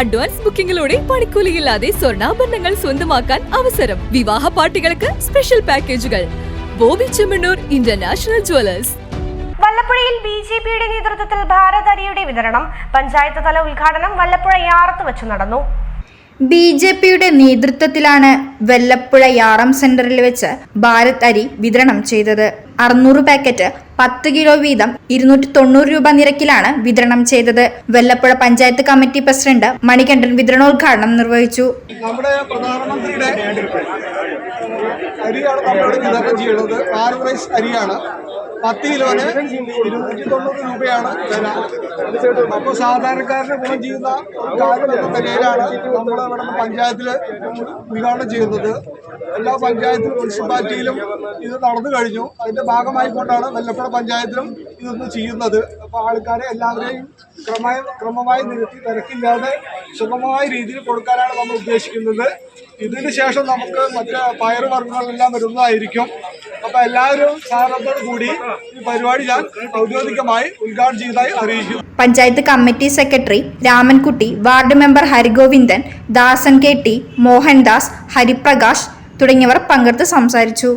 Advance ബുക്കിംഗിലൂടെ പണിക്കൂലിയില്ലാതെ സ്വർണാഭരണങ്ങൾ സ്വന്തമാക്കാൻ അവസരം. വിവാഹ പാർട്ടികൾക്ക് സ്പെഷ്യൽ പാക്കേജുകൾ. Bobby Chemmanur international jewellers. വല്ലപ്പുഴയിൽ B J പിയുടെ നേതൃത്വത്തിൽ ഭാരതരിയുടെ വിതരണം. പഞ്ചായത്ത് തല ഉദ്ഘാടനം വല്ലപ്പുഴ യാറത്ത് വെച്ച് നടന്നു. ബി ജെ പിയുടെ നേതൃത്വത്തിലാണ് വെല്ലപ്പുഴ യാറം സെന്ററിൽ വെച്ച് ഭാരത് അരി വിതരണം ചെയ്തത്. അറുന്നൂറ് പാക്കറ്റ് പത്ത് കിലോ വീതം ഇരുന്നൂറ്റി തൊണ്ണൂറ് രൂപ നിരക്കിലാണ് വിതരണം ചെയ്തത്. വെല്ലപ്പുഴ പഞ്ചായത്ത് കമ്മിറ്റി പ്രസിഡന്റ് മണികണ്ഠൻ വിതരണോദ്ഘാടനം നിർവഹിച്ചു. നമ്മുടെ പ്രധാനമന്ത്രിയുടെ അരിയാണ് നമ്മളിവിടെ വിതരണം ചെയ്യുന്നത്. അരിയാണ്. പത്ത് കിലോന് ഇരുന്നൂറ്റി തൊണ്ണൂറ് രൂപയാണ് വില. അപ്പോൾ സാധാരണക്കാരന് ഗുണം ചെയ്യുന്ന ഒരു നേരാണ് നമ്മൾ ഇവിടെ പഞ്ചായത്തിൽ ഉദ്ഘാടനം ചെയ്യുന്നത്. എല്ലാ പഞ്ചായത്തിലും മുനിസിപ്പാലിറ്റിയിലും ഇത് നടന്നു കഴിഞ്ഞു. അതിന്റെ ഭാഗമായിക്കൊണ്ടാണ് വെല്ലപ്പുഴ പഞ്ചായത്തിലും ഇതൊന്ന് ചെയ്യുന്നത്. അപ്പോൾ ആൾക്കാരെ എല്ലാവരെയും ക്രമമായി ക്രമമായി നിരത്തി തിരക്കില്ലാതെ സുഗമമായ രീതിയിൽ കൊടുക്കാനാണ് നമ്മൾ ഉദ്ദേശിക്കുന്നത്. ഇതിന് ശേഷം നമുക്ക് മറ്റ് പയറുവർഗങ്ങളെല്ലാം വരുന്നതായിരിക്കും. അപ്പോൾ എല്ലാവരും സഹകരണത്തോടു കൂടി ഈ പരിപാടി ഞാൻ ഔദ്യോഗികമായി ഉദ്ഘാടനം ചെയ്തതായി അറിയിക്കുന്നു. Panchayat committee secretary Ramankutty ward member Harigovindan Dasan K T Mohandas Hariprakash തുടങ്ങിയവർ പങ്കെടുത്ത് സംസാരിച്ചു.